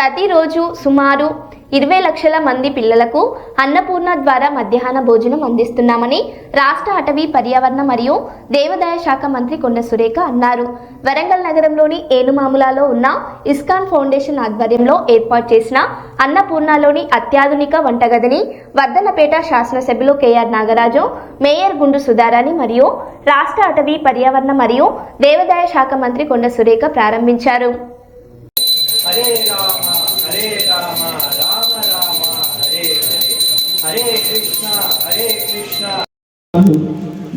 ప్రతిరోజు సుమారు ఇరవై లక్షల మంది పిల్లలకు అన్నపూర్ణ ద్వారా మధ్యాహ్న భోజనం అందిస్తున్నామని రాష్ట్ర అటవీ పర్యావరణ మరియు దేవాదాయ శాఖ మంత్రి కొండ సురేఖ అన్నారు. వరంగల్ నగరంలోని ఏనుమాములాలో ఉన్న ఇస్కాన్ ఫౌండేషన్ ఆధ్వర్యంలో ఏర్పాటు చేసిన అన్నపూర్ణలోని అత్యాధునిక వంటగదిని వర్ధనపేట శాసనసభ్యులు కేఆర్ నాగరాజు మేయర్ గుండు సుధారాణి మరియు రాష్ట్ర అటవీ పర్యావరణ మరియు దేవాదాయ శాఖ మంత్రి కొండ సురేఖ ప్రారంభించారు.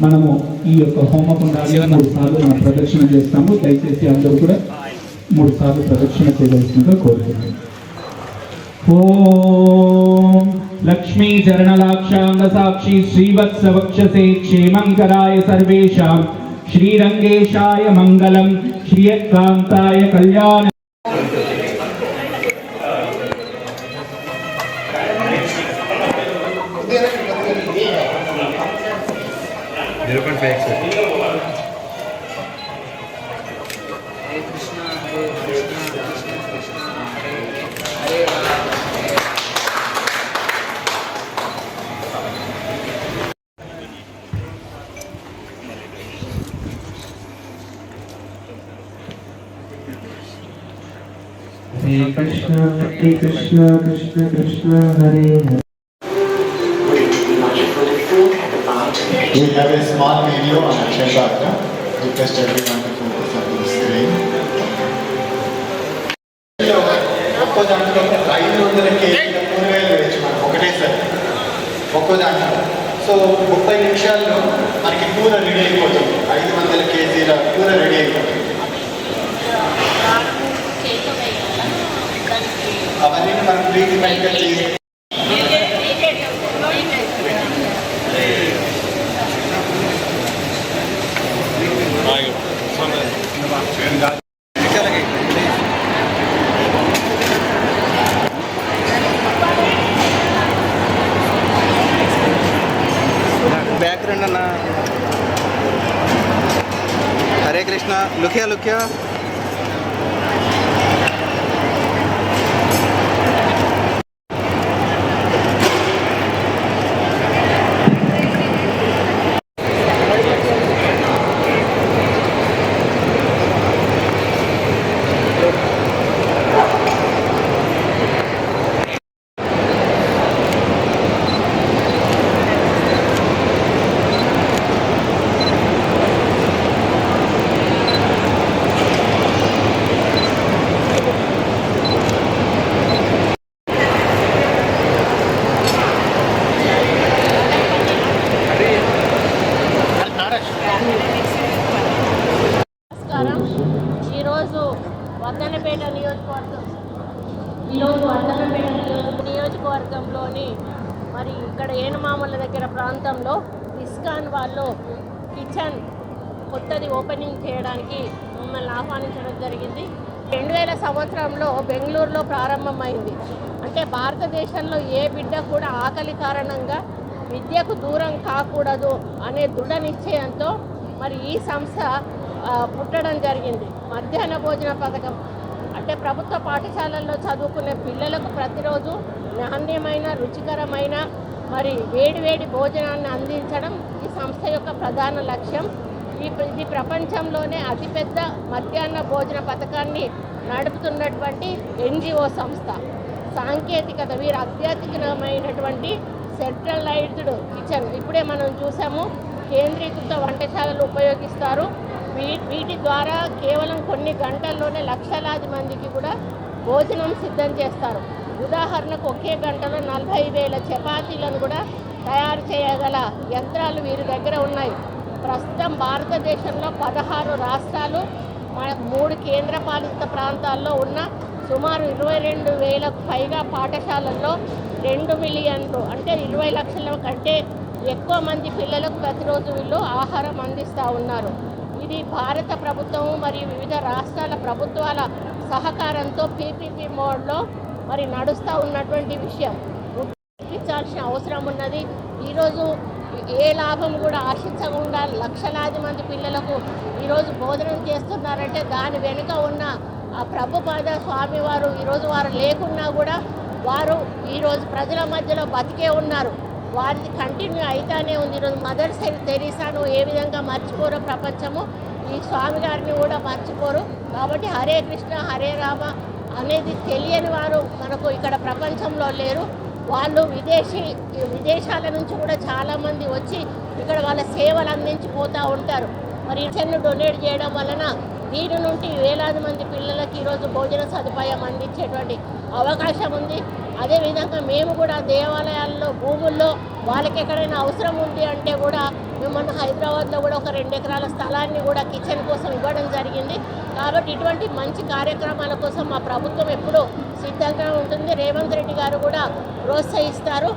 మనము ఈ యొక్క హోమకుండాన్ని మూడు సార్లు మనం ప్రదక్షిణ చేస్తాము. దయచేసి అందరూ కూడా మూడు సార్లు ప్రదక్షిణ చేయవలసిందిగా కోరుతున్నాను ఓం లక్ష్మీ చరణలాక్షాంగ సాక్షి శ్రీవత్స వక్షసే క్షేమంకరాయ సర్వేషాం. శ్రీరంగేశాయ మంగళం. శ్రీయకాంతాయ కళ్యాణ back side Hare Krishna, Hare Krishna, Krishna Krishna, Hare Hare. We have a small video on Akshay Shastra. Request everyone to focus on the screen. ఒక్కో దాంట్లో ఐదు వందల కేజీల కూరగాయలు వేయచ్చు మనకు ఒకటేసారి ఒక్కో దాంట్లో సో ముప్పై నిమిషాల్లో మనకి కూర రెడీ అయిపోతుంది ఐదు వందల కేజీల కూర రెడీ అయిపోతుంది అవన్నీ మనం ప్రీతి మైకల్ చేసి బ్యాక్గ్రౌండ్ అన్న హరే కృష్ణ లుఖ్యా లుఖ్యా వర్ధనపేట నియోజకవర్గం. ఈరోజు నియోజకవర్గంలోని మరి ఇక్కడ ఏనుమామల దగ్గర ప్రాంతంలో ఇస్కాన్ వాళ్ళు కిచెన్ కొత్తది ఓపెనింగ్ చేయడానికి మమ్మల్ని ఆహ్వానించడం జరిగింది. రెండు వేల సంవత్సరంలో బెంగళూరులో ప్రారంభమైంది. అంటే భారతదేశంలో ఏ బిడ్డ కూడా ఆకలి కారణంగా విద్యకు దూరం కాకూడదు అనే దృఢ నిశ్చయంతో మరి ఈ సంస్థ పుట్టడం జరిగింది. మధ్యాహ్న భోజన పథకం అంటే ప్రభుత్వ పాఠశాలల్లో చదువుకునే పిల్లలకు ప్రతిరోజు నాణ్యమైన రుచికరమైన మరి వేడివేడి భోజనాన్ని అందించడం ఈ సంస్థ యొక్క ప్రధాన లక్ష్యం. ఈ ఇది ప్రపంచంలోనే అతిపెద్ద మధ్యాహ్న భోజన పథకాన్ని నడుపుతున్నటువంటి ఎన్జిఓ సంస్థ. సాంకేతికత వీరు అత్యాధికమైనటువంటి సెంట్రలైజ్డ్ కిచెన్. ఇప్పుడే మనం చూసాము కేంద్రీకృత వంటశాలలు ఉపయోగిస్తారు. వీటి ద్వారా కేవలం కొన్ని గంటల్లోనే లక్షలాది మందికి కూడా భోజనం సిద్ధం చేస్తారు. ఉదాహరణకు ఒకే గంటలో నలభై వేల చపాతీలను కూడా తయారు చేయగల యంత్రాలు వీరి దగ్గర ఉన్నాయి. ప్రస్తుతం భారతదేశంలో పదహారు రాష్ట్రాలు మన మూడు కేంద్రపాలిత ప్రాంతాల్లో ఉన్న సుమారు ఇరవై రెండు వేలకు పైగా పాఠశాలల్లో రెండు మిలియన్లు అంటే ఇరవై లక్షల కంటే ఎక్కువ మంది పిల్లలకు ప్రతిరోజు వీళ్ళు ఆహారం అందిస్తూ ఉన్నారు. ఇది భారత ప్రభుత్వం మరియు వివిధ రాష్ట్రాల ప్రభుత్వాల సహకారంతో పీపీపీ మోడ్లో మరి నడుస్తూ ఉన్నటువంటి విషయం. గుర్తించాల్సిన అవసరం ఉన్నది. ఈరోజు ఏ లాభం కూడా ఆశించకుండా లక్షలాది మంది పిల్లలకు ఈరోజు బోధనం చేస్తున్నారంటే దాని వెనుక ఉన్న ఆ ప్రభుపాద స్వామి వారు ఈరోజు వారు లేకున్నా కూడా వారు ఈరోజు ప్రజల మధ్యలో బతికే ఉన్నారు. వారిది కంటిన్యూ అవుతానే ఉంది. ఈరోజు మదర్ తెరీసాను. ఏ విధంగా మర్చిపోరో ప్రపంచము? ఈ స్వామి గారిని కూడా మర్చిపోరు. కాబట్టి హరే కృష్ణ హరే రామ అనేది తెలియని వారు మనకు ఇక్కడ ప్రపంచంలో లేరు. వాళ్ళు విదేశీ విదేశాల నుంచి కూడా చాలామంది వచ్చి ఇక్కడ వాళ్ళ సేవలు అందించిపోతూ ఉంటారు. మరి ఇతన్ని డొనేట్ చేయడం వలన దీని నుండి వేలాది మంది పిల్లలకి ఈరోజు భోజన సదుపాయం అందించేటువంటి అవకాశం ఉంది. అదేవిధంగా మేము కూడా దేవాలయాల్లో భూముల్లో వాళ్ళకి ఎక్కడైనా అవసరం ఉంది అంటే కూడా మిమ్మల్ని హైదరాబాద్లో కూడా ఒక రెండు ఎకరాల స్థలాన్ని కూడా కిచెన్ కోసం ఇవ్వడం జరిగింది. కాబట్టి ఇటువంటి మంచి కార్యక్రమాల కోసం మా ప్రభుత్వం ఎప్పుడూ సిద్ధంగా ఉంటుంది. రేవంత్ రెడ్డి గారు కూడా ప్రోత్సహిస్తారు.